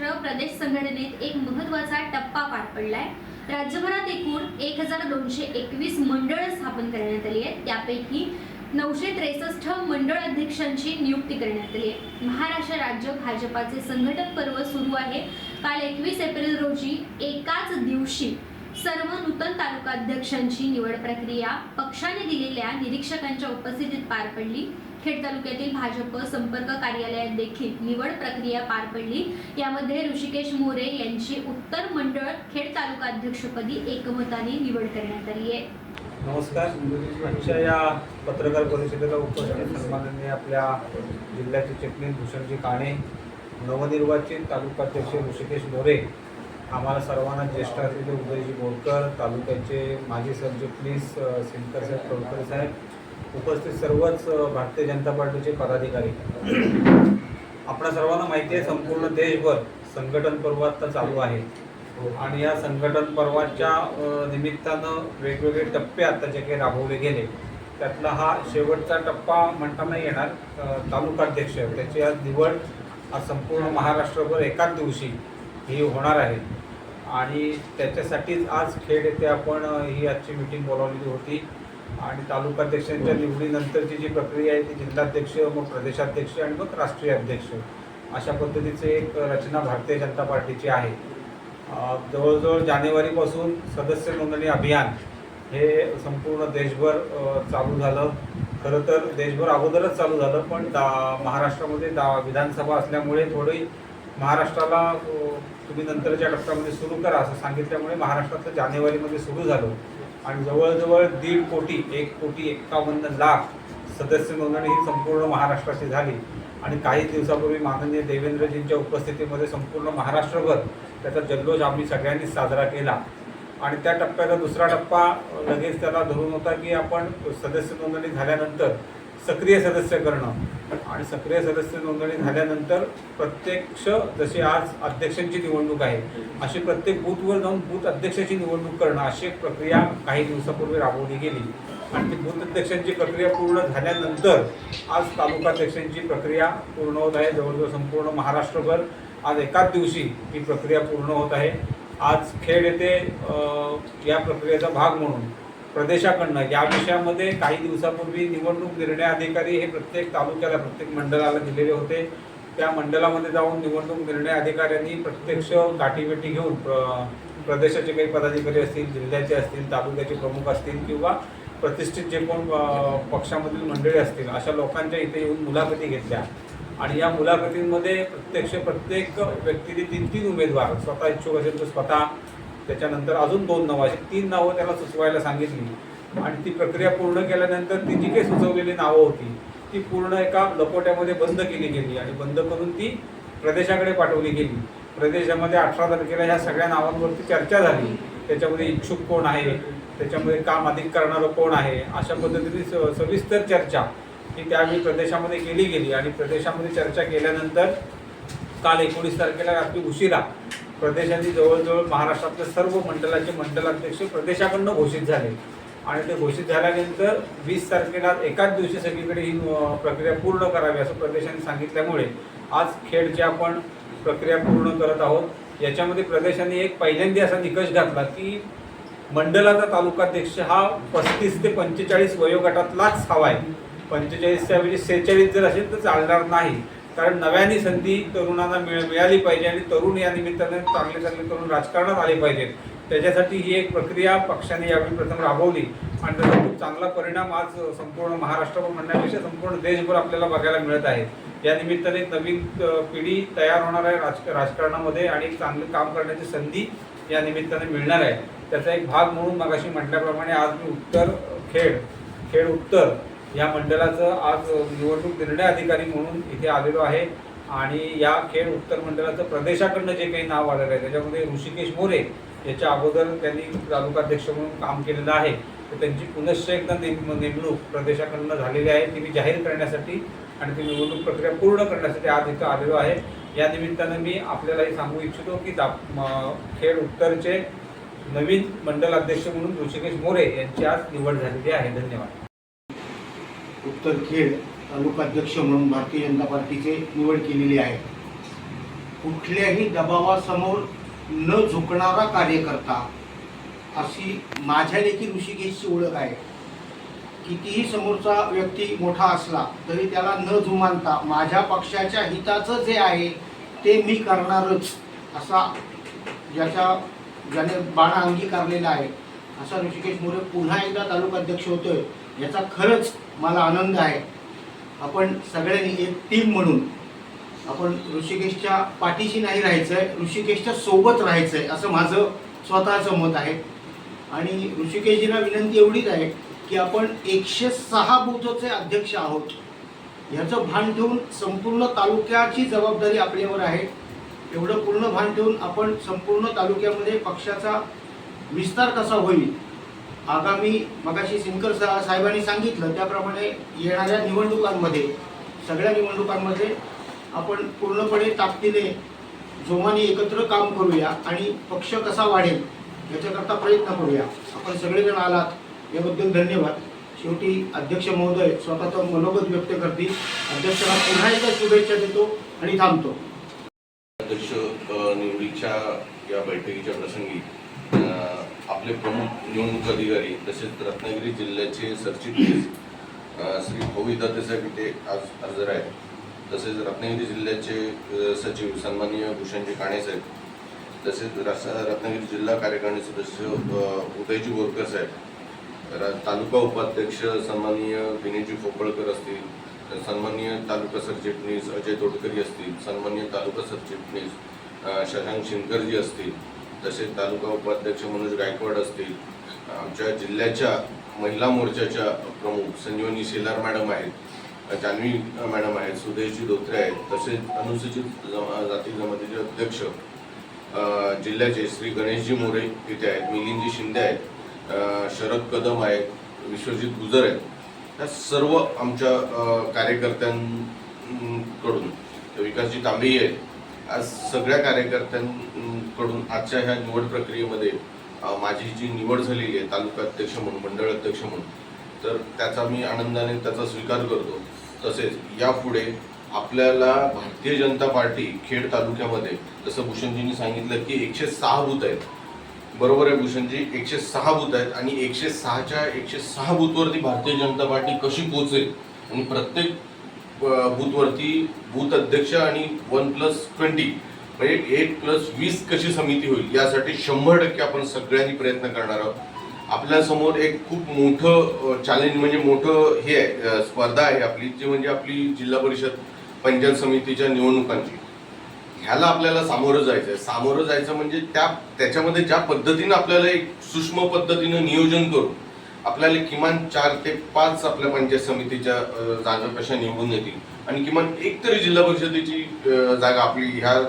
महाराष्ट्र प्रदेश संघटनेत एक महत्त्वाचा टप्पा पार पडलाय. राज्यभरात एकूण एक हजार दोनशे एकवीस मंडळ स्थापन करण्यात आली आहेत. त्यापैकी नऊशे त्रेसष्ट मंडळ अध्यक्षांची नियुक्ती करण्यात आली आहे. महाराष्ट्र राज्य भाजपाचे संघटन पर्व सुरू आहे. काल एकवीस एप्रिल रोजी एकाच दिवशी सर्व नूतन तालुका अध्यक्षांची निवड प्रक्रिया पक्षाने दिलेल्या निरीक्षकांच्या उपस्थितीत पार पडली. खेड तालुक्यातील भाजप संपर्क कार्यालयात देखील निवड प्रक्रिया पार पडली. यामध्ये ऋषिकेश मोरे यांची उत्तर मंडळ खेड तालुका अध्यक्षपदी एकमताने निवड करण्यात आली आहे. नमस्कार. आजच्या या पत्रकार परिषदेला उपस्थित सन्माननीय आपल्या जिल्ह्याचे चिटणीस भूषणजी काणे नवनिर्वाचित तालुकाध्यक्ष ऋषिकेश मोरे आम्हाला सर्वांना ज्येष्ठ असलेले उदयजी बोरकर तालुक्याचे माजी सरचिटणीस अ, सिंकर साहेब तोडकर साहेब उपस्थित सर्वच भारतीय जनता पार्टीचे पदाधिकारी. आपल्या सर्वांना माहिती आहे संपूर्ण देशभर संघटन पर्व आता चालू आहे. आणि या संघटन पर्वाच्या निमित्तानं वेगवेगळे टप्पे आता जे काही राबवले गेले त्यातला हा शेवटचा टप्पा म्हणता नाही येणार तालुका तालुकाध्यक्ष त्याची आज निवड आज संपूर्ण महाराष्ट्रभर एकाच दिवशी ही होणार आहे. आणि त्याच्यासाठीच आज खेड येथे आपण ही आजची मीटिंग बोलावलेली होती. आणि तालुकाध्यक्षांच्या निवडीनंतरची जी प्रक्रिया आहे ती जिल्हाध्यक्ष मग प्रदेशाध्यक्ष आणि मग राष्ट्रीय अध्यक्ष अशा पद्धतीचे एक रचना भारतीय जनता पार्टीची आहे. जवळजवळ जानेवारीपासून सदस्य नोंदणी अभियान हे संपूर्ण देशभर चालू झालं. खरं तर देशभर अगोदरच चालू झालं पण दा महाराष्ट्रामध्ये दा विधानसभा असल्यामुळे थोडी महाराष्ट्राला तुम्ही नंतरच्या टप्प्यामध्ये सुरू करा असं सांगितल्यामुळे महाराष्ट्रातलं जानेवारीमध्ये सुरू झालं. आणि जवळजवळ दीड कोटी एक कोटी एक्कावन्न लाख सदस्य नोंदणी ही संपूर्ण महाराष्ट्राची झाली. आणि काही दिवसापूर्वी माननीय देवेंद्रजींच्या उपस्थितीमध्ये संपूर्ण महाराष्ट्रभर त्याचा जल्लोष आम्ही सगळ्यांनीच साजरा केला. आणि त्या टप्प्याचा दुसरा टप्पा लगेच त्याला धरून होता की आपण सदस्य नोंदणी झाल्यानंतर सक्रिय सदस्य करणं. आणि सक्रिय सदस्य नोंदणी झाल्यानंतर प्रत्यक्ष जशी आज अध्यक्षांची निवडणूक आहे अशी प्रत्येक बूथवर जाऊन बूथ अध्यक्षाची निवडणूक करणं अशी एक प्रक्रिया काही दिवसापूर्वी राबवली गेली. आणि ती बूथ अध्यक्षांची प्रक्रिया पूर्ण झाल्यानंतर आज तालुकाध्यक्षांची प्रक्रिया पूर्ण होत आहे. जवळजवळ संपूर्ण महाराष्ट्रभर आज एकाच दिवशी ही प्रक्रिया पूर्ण होत आहे. आज खेड येथे या प्रक्रियेचा भाग म्हणून प्रदेशाकडनं या विषयामध्ये काही दिवसापूर्वी निवडणूक निर्णय अधिकारी हे प्रत्येक तालुक्याला प्रत्येक मंडळाला दिलेले होते. त्या मंडळामध्ये जाऊन निवडणूक निर्णय अधिकाऱ्यांनी प्रत्यक्ष गाठीभेटी घेऊन प्र- प्रदेशाचे काही पदाधिकारी असतील जिल्ह्याचे असतील तालुक्याचे प्रमुख असतील किंवा प्रतिष्ठित जे कोण पक्षामधील मंडळी असतील अशा लोकांच्या इथे येऊन मुलाखती घेतल्या. आणि या मुलाखतींमध्ये प्रत्यक्ष प्रत्येक व्यक्तीने तीन तीन उमेदवार स्वतः इच्छुक असेल तर स्वतः त्याच्यानंतर अजून दोन नावं अशी तीन नावं त्याला सुचवायला सांगितली. आणि ती प्रक्रिया पूर्ण केल्यानंतर ती जी काही सुचवलेली नावं होती ती पूर्ण एका लपोट्यामध्ये बंद केली गेली आणि बंद करून ती प्रदेशाकडे पाठवली गेली. प्रदेशामध्ये अठरा तारखेला ह्या सगळ्या नावांवरती चर्चा झाली. त्याच्यामध्ये इच्छुक कोण आहे? त्याच्यामध्ये काम अधिक करणारं कोण आहे? अशा पद्धतीने स- सविस्तर चर्चा ही त्यावेळी प्रदेशामध्ये केली गेली. आणि प्रदेशामध्ये चर्चा केल्यानंतर काल एकोणीस तारखेला रात्री उशिरा प्रदेशातील जवळजवळ महाराष्ट्रातल्या सर्व मंडळाचे मंडलाध्यक्ष प्रदेशाकडनं घोषित झाले. आणि ते घोषित झाल्यानंतर वीस तारखेला एकाच दिवशी सगळीकडे ही प्रक्रिया पूर्ण करावी असं प्रदेशाने सांगितल्यामुळे आज खेडची आपण प्रक्रिया पूर्ण करत आहोत. याच्यामध्ये प्रदेशाने एक पहिल्यांदा असा निकष घातला की मंडलाचा तालुकाध्यक्ष हा पस्तीस ते पंचेचाळीस वयोगटातलाच हवा आहे. पंचेचाळीसच्या ऐवजी सेहेचाळीस जर असेल तर चालणार नाही. कारण नव्याने संधी तरुणांना मिळ मिळाली पाहिजे आणि तरुण या निमित्ताने चांगले चांगले तरुण राजकारणात आले पाहिजेत. त्याच्यासाठी ही एक प्रक्रिया पक्षाने यावेळी प्रथम राबवली. आणि त्याचा खूप चांगला परिणाम आज संपूर्ण महाराष्ट्र म्हणण्यापेक्षा संपूर्ण देशभर आपल्याला बघायला मिळत आहे. या निमित्ताने नवीन पिढी तयार होणार आहे राज राजकारणामध्ये आणि चांगलं काम करण्याची संधी या निमित्ताने मिळणार आहे. त्याचा एक भाग म्हणून मगाशी म्हटल्याप्रमाणे आज मी उत्तर खेड खेड उत्तर या मंडळाचं आज निवडणूक निर्णय अधिकारी म्हणून इथे आलेलो आहे. आणि या खेड उत्तर मंडळाचं प्रदेशाकडनं जे काही नाव आलेलं आहे त्याच्यामध्ये ऋषिकेश मोरे याच्या अगोदर त्यांनी तालुकाध्यक्ष म्हणून काम केलेलं आहे. तर त्यांची पुनश्च एकदा नेम नेमणूक प्रदेशाकडनं झालेली आहे. ती मी जाहीर करण्यासाठी आणि ती निवडणूक प्रक्रिया पूर्ण करण्यासाठी आज इथं आलेलो आहे. या निमित्तानं मी आपल्यालाही सांगू इच्छितो की दा म- खेड उत्तरचे नवीन मंडल अध्यक्ष म्हणून ऋषिकेश मोरे यांची आज निवड झालेली आहे. धन्यवाद. उत्तर खेड तालुकाध्यक्ष म्हणून भारतीय जनता पार्टीचे निवड केलेली आहे. कुठल्याही दबावासमोर न झुकणारा कार्यकर्ता अशी माझ्या देखील ऋषिकेशची ओळख आहे. कितीही समोरचा व्यक्ती मोठा असला तरी त्याला न जुमानता माझ्या पक्षाच्या हिताचं जे आहे ते मी करणारच असा ज्याच्या ज्याने बाणा अंगीकारलेला आहे. असा ऋषिकेश मोरे पुन्हा एकदा तालुका अध्यक्ष होतोय. याचा खरंच मला आनंद आहे. आपण सगळ्यांनी एक टीम म्हणून आपण ऋषिकेशच्या पाठीशी नाही राहायचं आहे ऋषिकेशच्या सोबत राहायचं आहे असं माझं स्वतःचं मत आहे. आणि ऋषिकेशजीला विनंती एवढीच आहे की आपण एकशे सहा बुथचे अध्यक्ष आहोत. ह्याचं भान ठेवून संपूर्ण तालुक्याची जबाबदारी आपल्यावर आहे. एवढं पूर्ण भान ठेवून आपण संपूर्ण तालुक्यामध्ये पक्षाचा विस्तार कसा होईल आगामी मगाशी सिंकर सा साहेबांनी सांगितलं त्याप्रमाणे येणाऱ्या निवडणुकांमध्ये सगळ्या निवडणुकांमध्ये आपण पूर्णपणे ताकदीने जोमाने एकत्र काम करूया आणि पक्ष कसा वाढेल याच्याकरता प्रयत्न करूया. आपण सगळेजण आलात याबद्दल धन्यवाद. शेवटी अध्यक्ष महोदय स्वतःचं मनोगत व्यक्त करतील. अध्यक्षाला पुन्हा एकदा शुभेच्छा देतो आणि थांबतो. अध्यक्ष निवडीच्या या बैठकीच्या प्रसंगी आपले प्रमुख निवडणूक अधिकारी तसेच रत्नागिरी जिल्ह्याचे सरचिटणीस श्री भाऊ दत्तसाहेब इथे आज हजर आहेत. तसेच रत्नागिरी जिल्ह्याचे सचिव सन्माननीय भूषणजी काणे साहेब तसेच रत्नागिरी जिल्हा कार्यकारिणी सदस्य उदयजी बोरकर साहेब र- तालुका उपाध्यक्ष सन्माननीय विनयजी खोपळकर असतील सन्माननीय तालुका सरचिटणीस अजय तोडकरी असतील सन्माननीय तालुका सरचिटणीस शशांक शिंदकरजी असतील तसेच तालुका उपाध्यक्ष मनोज गायकवाड असतील आमच्या जिल्ह्याच्या महिला मोर्चाच्या प्रमुख संजीवनी शेलार मॅडम आहेत जान्हवी मॅडम आहेत सुदेशजी धोत्रे आहेत तसेच अनुसूचित जाती जमातीचे अध्यक्ष जिल्ह्याचे श्री गणेशजी मोरे इथे आहेत मिलिंदजी शिंदे आहेत शरद कदम आहेत विश्वजित गुजर आहेत. या सर्व आमच्या कार्यकर्त्यांकडून विकासजी तांबेही आहेत आज सगळ्या कार्यकर्त्यां कडून आजच्या ह्या निवड प्रक्रियेमध्ये माझी जी निवड झालेली आहे तालुका अध्यक्ष म्हणून मंडळ अध्यक्ष म्हणून तर त्याचा मी आनंदाने त्याचा स्वीकार करतो. तसेच यापुढे आपल्याला भारतीय जनता पार्टी खेड तालुक्यामध्ये जसं भूषणजींनी सांगितलं की एकशे सहा बूथ आहेत. बरोबर आहे भूषणजी एकशे सहा बूथ आहेत आणि एकशे सहाच्या एकशे सहा बूथवरती भारतीय जनता पार्टी कशी पोहोचेल? आणि प्रत्येक बूथवरती बूथ अध्यक्ष आणि वन प्लस ट्वेंटी म्हणजे एक प्लस वीस कशी समिती होईल यासाठी शंभर टक्के आपण सगळ्यांनी प्रयत्न करणार आहोत. आपल्यासमोर एक खूप मोठं चॅलेंज म्हणजे मोठं हे आहे स्पर्धा आहे आपली जी म्हणजे आपली जिल्हा परिषद पंचायत समितीच्या निवडणुकांची. ह्याला आपल्याला सामोरं जायचं आहे सामोरं जायचं म्हणजे त्या त्याच्यामध्ये ज्या पद्धतीनं आपल्याला एक सूक्ष्म पद्धतीनं नियोजन करून आपल्याला किमान चार ते पाच आपल्या पंचायत समितीच्या जागा कशा निवडून येतील आणि किमान एक तरी जिल्हा परिषदेची जागा आपली ह्या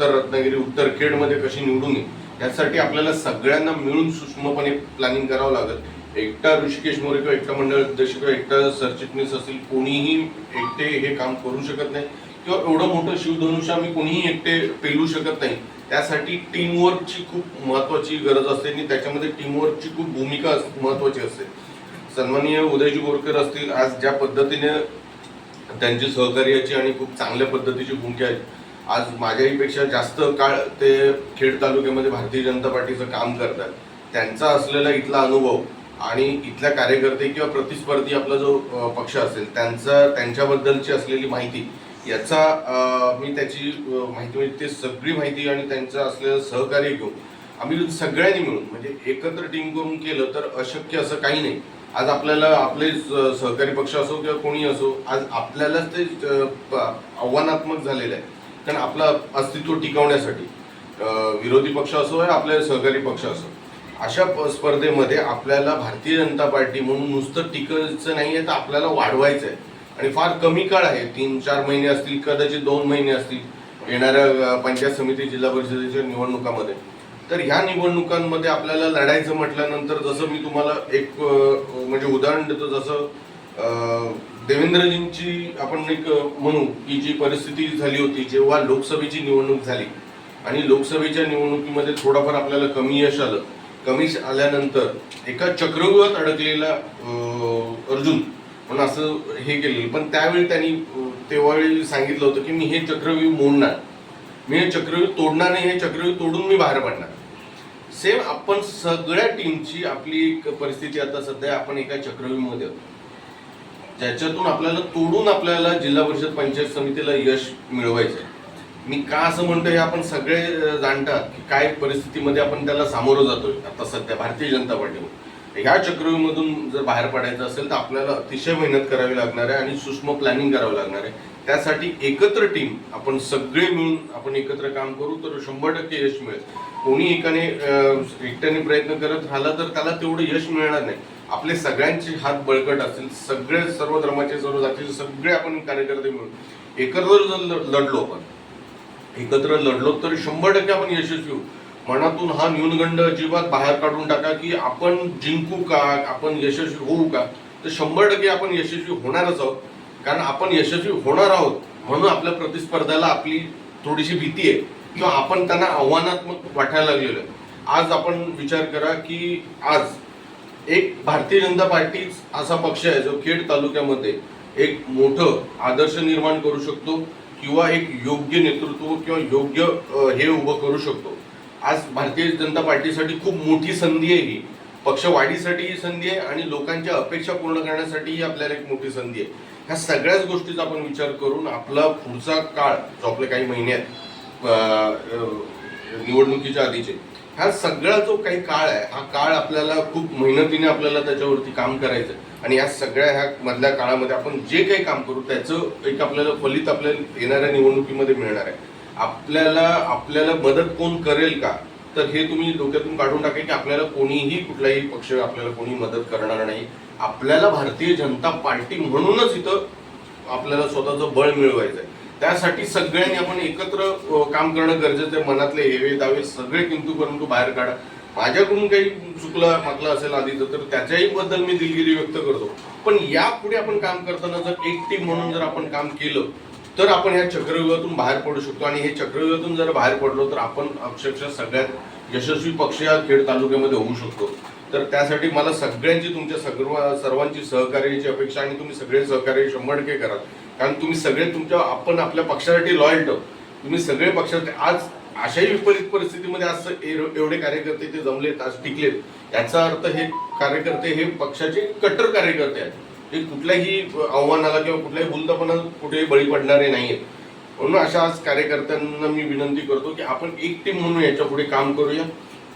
उत्तर रत्नागिरी उत्तर खेडमध्ये कशी निवडून येईल यासाठी आपल्याला सगळ्यांना मिळून सूक्ष्मपणे प्लॅनिंग करावं लागेल. एकटा ऋषिकेश मोरे किंवा एकटा मंडळ अध्यक्ष किंवा एकटा सरचिटणीस असेल कोणीही एकटे हे काम करू शकत नाही. किंवा एवढं मोठं शिवधनुष्य आम्ही कोणीही एकटे पेलू शकत नाही. त्यासाठी टीमवर्कची खूप महत्वाची गरज असते आणि त्याच्यामध्ये टीमवर्कची खूप भूमिका अस- असते. सन्माननीय उदयजी बोरकर असतील आज ज्या पद्धतीने त्यांची सहकार्याची आणि खूप चांगल्या पद्धतीची भूमिका आहे आज माझ्याहीपेक्षा जास्त काळ ते खेड तालुक्यामध्ये भारतीय जनता पार्टीचं काम करतात. त्यांचा असलेला इथला अनुभव आणि इथल्या कार्यकर्ते किंवा प्रतिस्पर्धी आपला जो पक्ष असेल त्यांचा त्यांच्याबद्दलची असलेली माहिती याचा मी त्याची माहिती म्हणजे ते सगळी माहिती आणि त्यांचं असलेलं सहकार्य घेऊन आम्ही सगळ्यांनी मिळून म्हणजे एकत्र टीम करून केलं तर अशक्य असं काही नाही. आज आपल्याला आपले सहकारी पक्ष असो किंवा कोणी असो आज आपल्यालाच ते आव्हानात्मक झालेलं आहे. कारण आपलं अस्तित्व टिकवण्यासाठी विरोधी पक्ष असो या आपले सहकारी पक्ष असो अशा प- स्पर्धेमध्ये आपल्याला भारतीय जनता पार्टी म्हणून नुसतं टिकायचं नाही आहे तर आपल्याला वाढवायचं आहे आणि फार कमी काळ आहे तीन चार महिने असतील कदाचित दोन महिने असतील येणाऱ्या पंचायत समिती जिल्हा परिषदेच्या निवडणुकामध्ये. तर ह्या निवडणुकांमध्ये आपल्याला लढायचं म्हटल्यानंतर जसं मी तुम्हाला एक म्हणजे उदाहरण देतो जसं देवेंद्रजींची आपण एक म्हणू की जी परिस्थिती झाली होती जेव्हा लोकसभेची निवडणूक झाली आणि लोकसभेच्या निवडणुकीमध्ये थोडाफार आपल्याला कमी यश आलं. कमी यश आल्यानंतर एका चक्रव्यूहात अडकलेला अर्जुन म्हणून असं हे केलेलं. पण त्यावेळी त्यांनी तेव्हावेळी सांगितलं होतं की मी हे चक्रव्यूह मोडणार. मी हे चक्रव्यूह तोडणार नाही हे चक्रव्यूह तोडून मी बाहेर पडणार. सेम आपण सगळ्या टीमची आपली एक परिस्थिती आता सध्या आपण एका चक्रव्यूहमध्ये आहोत. ज्याच्यातून आपल्याला तोडून आपल्याला जिल्हा परिषद पंचायत समितीला यश मिळवायचं मी का असं म्हणतो हे आपण सगळे जाणतात की काय परिस्थितीमध्ये आपण त्याला सामोरं जातोय. आता सध्या भारतीय जनता पार्टीमध्ये ह्या चक्रव्यूहमधून जर बाहेर पडायचं असेल तर आपल्याला अतिशय मेहनत करावी लागणार आहे आणि सूक्ष्म प्लॅनिंग करावं लागणार आहे. त्यासाठी एकत्र टीम आपण सगळे मिळून आपण एकत्र काम करू तर शंभर टक्के यश मिळेल. कोणी एकाने एकट्याने प्रयत्न करत राहिला तर त्याला तेवढं यश मिळणार नाही. आपले सगळ्यांचे हात बळकट असतील सगळे सर्व धर्माचे सर्व जातीचे सगळे आपण कार्यकर्ते मिळून एकत्र जर लढलो आपण. एकत्र लढलो तर शंभर टक्के आपण यशस्वी होऊ. मनातून हा न्यूनगंड अजिबात बाहेर काढून टाका की आपण जिंकू का आपण यशस्वी होऊ का? तर शंभर टक्के आपण यशस्वी होणारच आहोत. कारण आपण यशस्वी होणार आहोत म्हणून आपल्या प्रतिस्पर्ध्याला आपली थोडीशी भीती आहे. किंवा आपण त्यांना आव्हानात्मक वाटायला लागलेलो आहे. आज आपण विचार करा की आज एक भारतीय जनता पार्टी असा पक्ष आहे जो खेड तालुक्यामध्ये एक मोठं आदर्श निर्माण करू शकतो किंवा एक योग्य नेतृत्व किंवा योग्य हे उभं करू शकतो. आज भारतीय जनता पार्टीसाठी खूप मोठी संधी आहे ही. पक्ष वाढीसाठी ही संधी आहे आणि लोकांच्या अपेक्षा पूर्ण करण्यासाठीही आपल्याला एक मोठी संधी आहे. ह्या सगळ्याच गोष्टीचा आपण विचार करून आपला पुढचा काळ जो आपले काही महिने आहेत निवडणुकीच्या आधीचे हा सगळा जो काही काळ आहे हा काळ आपल्याला खूप मेहनतीने आपल्याला त्याच्यावरती काम करायचं आहे. आणि या सगळ्या ह्या मधल्या काळामध्ये आपण जे काही काम करू त्याचं एक आपल्याला फलित आपल्याला येणाऱ्या निवडणुकीमध्ये मिळणार आहे. आपल्याला आपल्याला मदत कोण करेल का? तर हे तुम्ही डोक्यातून काढून टाका की आपल्याला कोणीही कुठलाही पक्ष आपल्याला कोणी मदत करणार नाही. आपल्याला भारतीय जनता पार्टी म्हणूनच इथं आपल्याला स्वतःचं बळ मिळवायचं आहे त्यासाठी सगळ्यांनी आपण एकत्र काम करणं गरजेचं आहे. मनातले हेवे दावे सगळे किंतू परंतु बाहेर काढा. माझ्याकडून काही चुकलं मागलं असेल आधीचं तर त्याच्याही बद्दल मी दिलगिरी व्यक्त करतो. पण यापुढे आपण काम करताना जर एक टीम म्हणून जर आपण काम केलं तर आपण ह्या चक्रव्यूहातून बाहेर पडू शकतो आणि हे चक्रव्यूहातून जर बाहेर पडलो तर आपण अक्षरशः सगळ्यात यशस्वी पक्ष या खेड तालुक्यामध्ये होऊ शकतो. तर त्यासाठी मला सगळ्यांची तुमच्या सर्व सर्वांची सहकार्याची अपेक्षा आणि तुम्ही सगळे सहकार्य शंभर टक्के करा. कारण तुम्ही सगळे तुमच्या आपण आपल्या पक्षासाठी लॉयल ठेव तुम्ही सगळे पक्षासाठी आज अशाही विपरीत परिस्थितीमध्ये आज एवढे कार्यकर्ते ते जमलेत आज टिकलेत. याचा अर्थ हे कार्यकर्ते हे पक्षाचे कट्टर कार्यकर्ते आहेत. हे कुठल्याही आव्हानाला किंवा कुठल्याही भूलतपणा कुठेही बळी पडणारे नाही आहेत म्हणून अशा आज कार्यकर्त्यांना मी विनंती करतो की आपण एक टीम म्हणून याच्यापुढे काम करूया.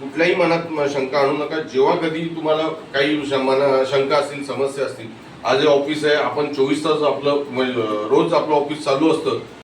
कुठल्याही मनात शंका आणू नका. जेव्हा कधी तुम्हाला काही शंका असतील समस्या असतील आज हे ऑफिस आहे आपण चोवीस तास आपलं म्हणजे रोज आपलं ऑफिस चालू असतं.